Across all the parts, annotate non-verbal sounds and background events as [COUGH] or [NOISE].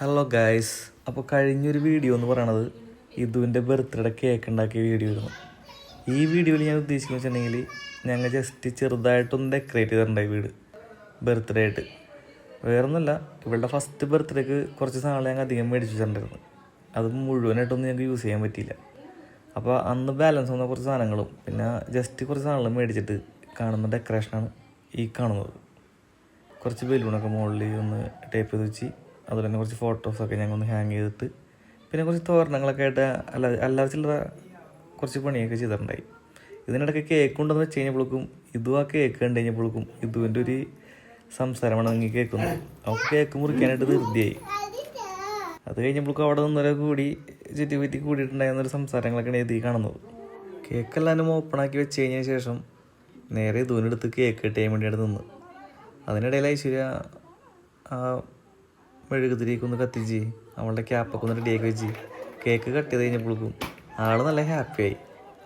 Hello guys അപ്പോൾ കഴിഞ്ഞൊരു video എന്ന് പറയണത് ഇതുവിന്റെ ബർത്ത്ഡേ കേക്ക് ഉണ്ടാക്കിയ വീഡിയോ ആയിരുന്നു. ഈ വീഡിയോയിൽ ഞാൻ ഉദ്ദേശിക്കുന്നത് വെച്ചിട്ടുണ്ടെങ്കിൽ ഞങ്ങൾ ജസ്റ്റ് ചെറുതായിട്ടൊന്ന് ഡെക്കറേറ്റ് ചെയ്തിട്ടുണ്ടായി വീട്. ബർത്ത്ഡേ ആയിട്ട്. വേറൊന്നുമല്ല ഇവളുടെ ഫസ്റ്റ് ബർത്ത്ഡേക്ക് കുറച്ച് സാധനങ്ങൾ ഞങ്ങൾ അധികം മേടിച്ചു വെച്ചിട്ടുണ്ടായിരുന്നു. അത് മുഴുവനായിട്ടൊന്നും ഞങ്ങൾക്ക് യൂസ് ചെയ്യാൻ പറ്റിയില്ല. അപ്പോൾ അന്ന് ബാലൻസ് വന്ന കുറച്ച് സാധനങ്ങളും പിന്നെ ജസ്റ്റ് കുറച്ച് സാധനങ്ങളും മേടിച്ചിട്ട് കാണുന്ന ഡെക്കറേഷനാണ് ഈ കാണുന്നത്. കുറച്ച് ബലൂണൊക്കെ മുകളിൽ ഒന്ന് ടേപ്പ് ചെയ്ത് വെച്ച് അതുപോലെ തന്നെ കുറച്ച് ഫോട്ടോസൊക്കെ ഞങ്ങൾ ഒന്ന് ഹാങ് ചെയ്തിട്ട് പിന്നെ കുറച്ച് തോരണങ്ങളൊക്കെ ആയിട്ട് അല്ല അല്ലാതെ ചില്ലറ കുറച്ച് പണിയൊക്കെ ചെയ്തിട്ടുണ്ടായി. ഇതിനിടയ്ക്ക് കേക്ക് ഉണ്ടെന്ന് വെച്ച് കഴിഞ്ഞപ്പോഴേക്കും ഇതും ആ കേക്ക് കണ്ടു കഴിഞ്ഞപ്പോഴേക്കും ഇതുവിന്റെ ഒരു സംസാരമാണ് നിങ്ങൾ കേൾക്കുന്നത്. അവൾക്ക് കേക്ക് മുറിക്കാനായിട്ട് ധൃതിയായി അത് കഴിഞ്ഞപ്പോഴേക്കും അവിടെ നിന്നൊരു കൂടി ചുറ്റി പറ്റി കൂടിയിട്ടുണ്ടായിരുന്ന ഒരു സംസാരങ്ങളൊക്കെയാണ് എഴുതി കാണുന്നത്. കേക്കെല്ലാവരും ഓപ്പണാക്കി വെച്ച് കഴിഞ്ഞ ശേഷം നേരെ ഇതുവിനെടുത്ത് കേക്ക് കിട്ടിയാൻ വേണ്ടിയിട്ട് നിന്ന്. അതിനിടയിൽ ഐശ്വര്യ ഒന്ന് കത്തിച്ച് അവളുടെ ക്യാപ്പൊക്കെ ഒന്ന് റെഡിയാക്കി വെച്ച് കേക്ക് കട്ട് ചെയ്ത് കഴിഞ്ഞപ്പോഴേക്കും ആൾ നല്ല ഹാപ്പിയായി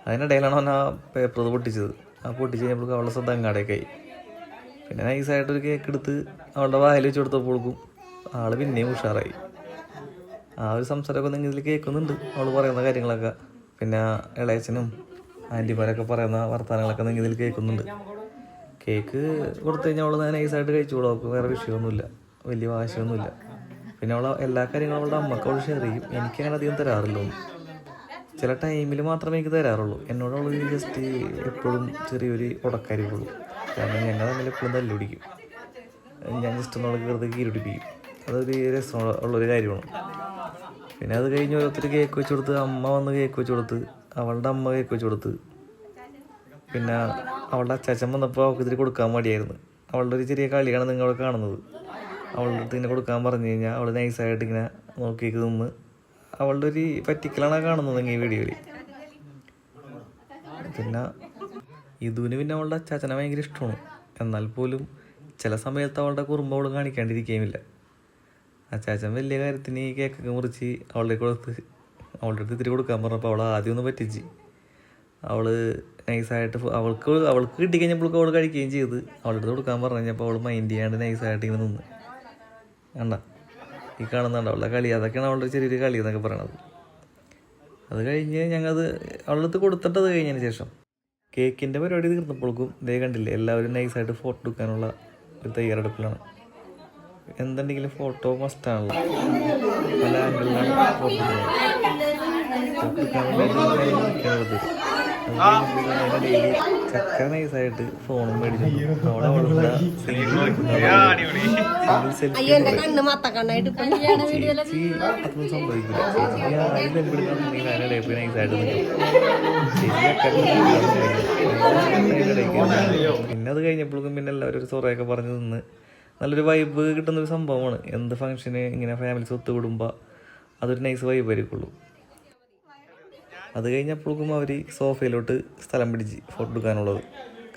അതിനിടയിലാണ് അവൻ ആ പേപ്പർ അത് പൊട്ടിച്ചത്. ആ പൊട്ടിച്ച് കഴിഞ്ഞപ്പോഴേക്കും അവളുടെ ശ്രദ്ധ അങ്ങാടേക്ക് ആയി. പിന്നെ നൈസായിട്ടൊരു കേക്ക് എടുത്ത് അവളുടെ വായിൽ വെച്ച് കൊടുത്തപ്പോഴേക്കും ആൾ പിന്നെയും ഉഷാറായി. ആ ഒരു സംസാരമൊക്കെ നിങ്ങൾ ഇതിൽ കേൾക്കുന്നുണ്ട്. അവൾ പറയുന്ന കാര്യങ്ങളൊക്കെ. പിന്നെ ഇളയച്ചനും ആന്റിമാരൊക്കെ പറയുന്ന വർത്തമാനങ്ങളൊക്കെ നിങ്ങൾ ഇതിൽ കേൾക്കുന്നുണ്ട്. കേക്ക് കൊടുത്തു കഴിഞ്ഞാൽ അവൾ നൈസായിട്ട് കഴിച്ചു കൊടുക്കും വേറെ വിഷയമൊന്നുമില്ല. വലിയ വാശിയൊന്നുമില്ല. പിന്നെ അവളെ എല്ലാ കാര്യങ്ങളും അവളുടെ അമ്മയ്ക്ക് അവൾ ഷെയർ ചെയ്യും. എനിക്കങ്ങനെ അധികം തരാറില്ല ചില ടൈമിൽ മാത്രമേ എനിക്ക് തരാറുള്ളൂ. എന്നോട് അവൾ ജസ്റ്റ് എപ്പോഴും ചെറിയൊരു ഉടക്കാരിക്കുള്ളൂ കാരണം ഞങ്ങൾ തമ്മിൽ എപ്പോഴും തല്ലുപിടിക്കും ഞാൻ ജസ്റ്റ് ഒന്നുള്ള വെറുതെ കീരുടിപ്പിക്കും അതൊരു രസമുള്ളൊരു കാര്യമാണ്. പിന്നെ അത് കഴിഞ്ഞ് ഓരോരുത്തർ കേക്ക് വെച്ച് കൊടുത്ത് അമ്മ വന്ന് കേക്ക് വെച്ച് കൊടുത്ത് അവളുടെ അമ്മ കേക്ക് വെച്ച് കൊടുത്ത്. പിന്നെ അവളുടെ അച്ചാച്ചൻ വന്നപ്പോൾ അവൾക്ക് ഇതിൽ കൊടുക്കാൻ മടിയായിരുന്നു. അവളുടെ ഒരു ചെറിയ കളിയാണ് നിങ്ങളെ കാണുന്നത്. അവളുടെ അടുത്ത് ഇങ്ങനെ കൊടുക്കാൻ പറഞ്ഞു കഴിഞ്ഞാൽ അവൾ നൈസായിട്ട് ഇങ്ങനെ നോക്കിയേക്ക് നിന്ന് അവളുടെ ഒരു പറ്റിക്കലാണ് കാണുന്നത് ഈ വീഡിയോയിൽ പിന്നെ ഇതുവിന് പിന്നെ അവളുടെ അച്ചാച്ചനെ ഭയങ്കര ഇഷ്ടമാണ് എന്നാൽ പോലും ചില സമയത്ത് അവളുടെ കുറുമ്പ് അവൾ കാണിക്കാണ്ടിരിക്കുകയുമില്ല അച്ചാച്ചൻ വലിയ കാര്യത്തിന് ഈ കേക്കൊക്കെ മുറിച്ച് അവളുടെ കൊടുത്ത് അവളുടെ അടുത്ത് ഇത്തിരി കൊടുക്കാൻ പറഞ്ഞപ്പോൾ അവൾ ആദ്യം ഒന്ന് പറ്റിച്ച്. അവൾ നൈസായിട്ട് അവൾക്ക് അവൾക്ക് കിട്ടിക്കഴിഞ്ഞപ്പോൾ അവൾ കഴിക്കുകയും ചെയ്ത്. അവളുടെ അടുത്ത് കൊടുക്കാൻ പറഞ്ഞു കഴിഞ്ഞപ്പോൾ അവൾ മൈൻഡ് ചെയ്യാണ്ട് നൈസായിട്ട് ഇങ്ങനെ നിന്ന്. കണ്ട? ഈ കാണുന്നുണ്ട്? അവളുടെ കളി. അതൊക്കെയാണ് അവളുടെ ചെറിയൊരു കളി എന്നൊക്കെ പറയണത്. അത് കഴിഞ്ഞ് ഞങ്ങളത് അവളുടെ അടുത്ത് കൊടുത്തിട്ടത് കഴിഞ്ഞതിന് ശേഷം കേക്കിന്റെ പരിപാടി തീർന്നപ്പോഴേക്കും ഇതേ കണ്ടില്ലേ എല്ലാവരും നൈസായിട്ട് ഫോട്ടോ എടുക്കാനുള്ള ഒരു തയ്യാറെടുപ്പിലാണ്. എന്തുണ്ടെങ്കിലും ഫോട്ടോ മസ്റ്റാണല്ലോ പല ആംഗിളിലാണ് ഫോട്ടോ എടുക്കുന്നത്. ചക്ക നൈസായിട്ട് ഫോണും മേടിച്ചു അതൊന്നും സംഭവിക്കില്ല. ചേച്ചി നൈസായിട്ട് പിന്നെ അത് കഴിഞ്ഞപ്പോഴും പിന്നെ എല്ലാവരും ഒരു സൊറയൊക്കെ പറഞ്ഞു നിന്ന് നല്ലൊരു വൈബ് കിട്ടുന്ന ഒരു സംഭവമാണ്. എന്ത് ഫംഗ്ഷന് ഇങ്ങനെ ഫാമിലീസ് ഒത്തുകൂടുമ്പോൾ അതൊരു നൈസ് വൈബ് ആയിരിക്കുള്ളൂ. അത് കഴിഞ്ഞപ്പോഴേക്കും അവർ സോഫയിലോട്ട് സ്ഥലം പിടിച്ച് ഫുഡ് എടുക്കാനുള്ളത്.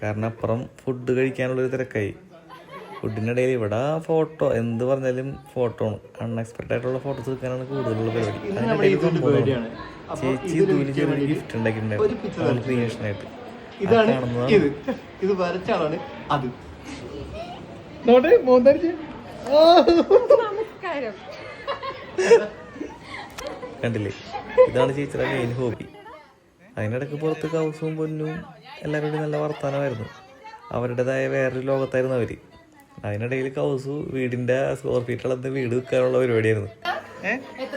കാരണം അപ്പുറം ഫുഡ് കഴിക്കാനുള്ളൊരു തിരക്കായി. ഫുഡിനിടയിൽ ഇവിടെ ഫോട്ടോ എന്ത് പറഞ്ഞാലും ഫോട്ടോ ആണ്. അൺഎക്സ്പെക്റ്റഡ് ആയിട്ടുള്ള ഫോട്ടോസ് എടുക്കാനാണ് കൂടുതലുള്ള പരിപാടി. ചേച്ചി ദൂരി ചെറിയൊരു ഗിഫ്റ്റ് ഉണ്ടാക്കിയിട്ടുണ്ടായിരുന്നു ക്രിയേഷനായിട്ട് ഇതാണ് ഇത്. ഇത് വരച്ചാണ് അത്. നോട്ടെ മോന്തരിച്ച്. [LAUGHS] കണ്ടില്ലേ? ഇതാണ് ചേച്ചിയുടെ മെയിൻ ഹോബി അതിനിടയ്ക്ക് പുറത്ത് കൗസും പൊന്നും എല്ലാവരോടും നല്ല വർത്തമാനമായിരുന്നു അവരുടേതായ വേറൊരു ലോകത്തായിരുന്നു അവർ. അതിനിടയിൽ കൗസു വീടിന്റെ സ്ക്വയർ ഫീറ്റ് അളന്ന് വീട് വെക്കാനുള്ള പരിപാടിയായിരുന്നു.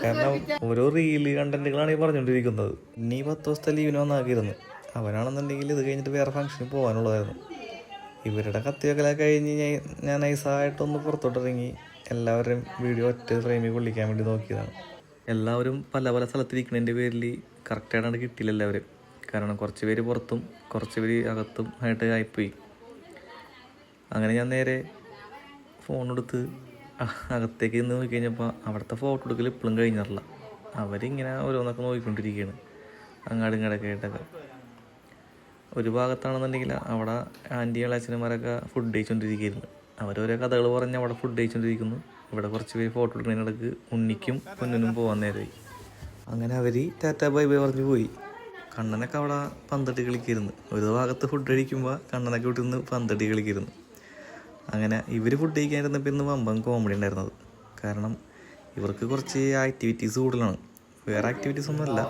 കാരണം ഓരോ റീൽ കണ്ടന്റുകളാണ് ഈ പറഞ്ഞുകൊണ്ടിരിക്കുന്നത്. ഇനി പത്ത് ദിവസത്തെ ലീവിന് വന്നാക്കിയിരുന്നു. അവനാണെന്നുണ്ടെങ്കിൽ ഇത് കഴിഞ്ഞിട്ട് വേറെ ഫംഗ്ഷന് പോകാനുള്ളതായിരുന്നു. ഇവരുടെ കത്തിയൊക്കെ കഴിഞ്ഞ് ഞാൻ- ഞാൻ നൈസായിട്ടൊന്ന് പുറത്തോട്ടിറങ്ങി എല്ലാവരും വീഡിയോ ഒറ്റ ഫ്രെയിമിൽ കൊള്ളിക്കാൻ വേണ്ടി നോക്കിയതാണ്. എല്ലാവരും പല പല സ്ഥലത്തിരിക്കുന്നതിന്റെ പേരിൽ കറക്റ്റായിട്ടാണ് കിട്ടിയില്ല എല്ലാവരും. കാരണം കുറച്ച് പേര് പുറത്തും കുറച്ച് പേര് അകത്തും ആയിട്ട് ആയിപ്പോയി. അങ്ങനെ ഞാൻ നേരെ ഫോൺ എടുത്ത് അ- അകത്തേക്ക് നിന്ന് നോക്കി കഴിഞ്ഞപ്പോൾ അവിടുത്തെ ഫോട്ടോ എടുക്കൽ ഇപ്പോഴും കഴിഞ്ഞിട്ടില്ല. അവരിങ്ങനെ ഓരോന്നൊക്കെ നോക്കിക്കൊണ്ടിരിക്കുകയാണ് അങ്ങാടും ഇങ്ങോട്ടൊക്കെ ആയിട്ടൊക്കെ. ഒരു ഭാഗത്താണെന്നുണ്ടെങ്കിൽ അവിടെ ആന്റിയും അച്ഛനന്മാരൊക്കെ ഫുഡ് കഴിച്ചുകൊണ്ടിരിക്കുകയായിരുന്നു അവരോരോ കഥകൾ പറഞ്ഞ് അവിടെ ഫുഡ് കഴിച്ചുകൊണ്ടിരിക്കുന്നു ഇവിടെ കുറച്ച് പേര് ഫോട്ടോ എടുക്കുന്നതിനിടക്ക് ഉണ്ണിക്കും പൊന്നിനും പോകാൻ നേരമായി അങ്ങനെ അവർ ടാറ്റ ബൈ ബൈ പറഞ്ഞു പോയി. കണ്ണനൊക്കെ അവിടെ പന്തട്ടി കളിക്കിരുന്നു ഒരു ഭാഗത്ത് ഫുഡ് കഴിക്കുമ്പോൾ കണ്ണനൊക്കെ വിട്ട് നിന്ന് പന്തട്ടി കളിക്കിരുന്നു അങ്ങനെ ഇവർ ഫുഡ് കഴിക്കാനിരുന്നപ്പോൾ ഇന്ന് വമ്പൻ കോമഡി ഉണ്ടായിരുന്നത്. കാരണം ഇവർക്ക് കുറച്ച് ആക്ടിവിറ്റീസ് കൂടുതലാണ്. വേറെ ആക്ടിവിറ്റീസ് ഒന്നുമല്ല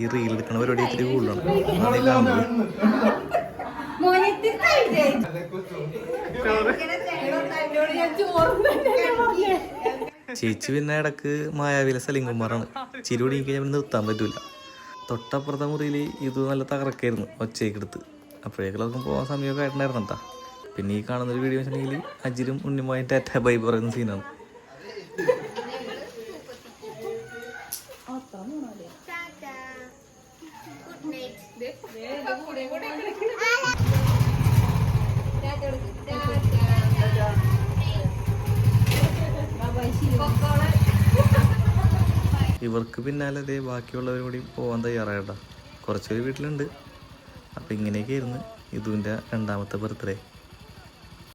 ഈ റീൽ എടുക്കുന്ന പരിപാടി ഇത്തിരി കൂടുതലാണ്. അതാണ് ഈ കാണുന്നത് ചേച്ചി പിന്നെ ഇടയ്ക്ക് മായാവിലെ സലിംകുമാറാണ് ചിരി എനിക്ക് കഴിഞ്ഞാൽ നിർത്താൻ പറ്റൂല. തൊട്ടപ്പുറത്തെ മുറിയിൽ ഇത് നല്ല തകർക്കായിരുന്നു ഒച്ചയ്ക്കെടുത്ത് അപ്പോഴേക്കും പോകാൻ സമയമൊക്കെ ആയിട്ടുണ്ടായിരുന്നു കേട്ടാ പിന്നെ ഈ കാണുന്നൊരു വീഡിയോ വെച്ചിട്ടുണ്ടെങ്കിൽ അജിരും ഉണ്ണിമായും ടാറ്റ ബൈ പറയുന്ന സീനാണ് ഇവർക്ക് പിന്നാലെ ഇതേ ബാക്കിയുള്ളവരും കൂടി പോകാൻ തയ്യാറായിട്ടാ. കുറച്ചൊരു വീട്ടിലുണ്ട്. അപ്പം ഇങ്ങനെയൊക്കെയായിരുന്നു ഇതുവിന്റെ രണ്ടാമത്തെ ബർത്ത്ഡേ.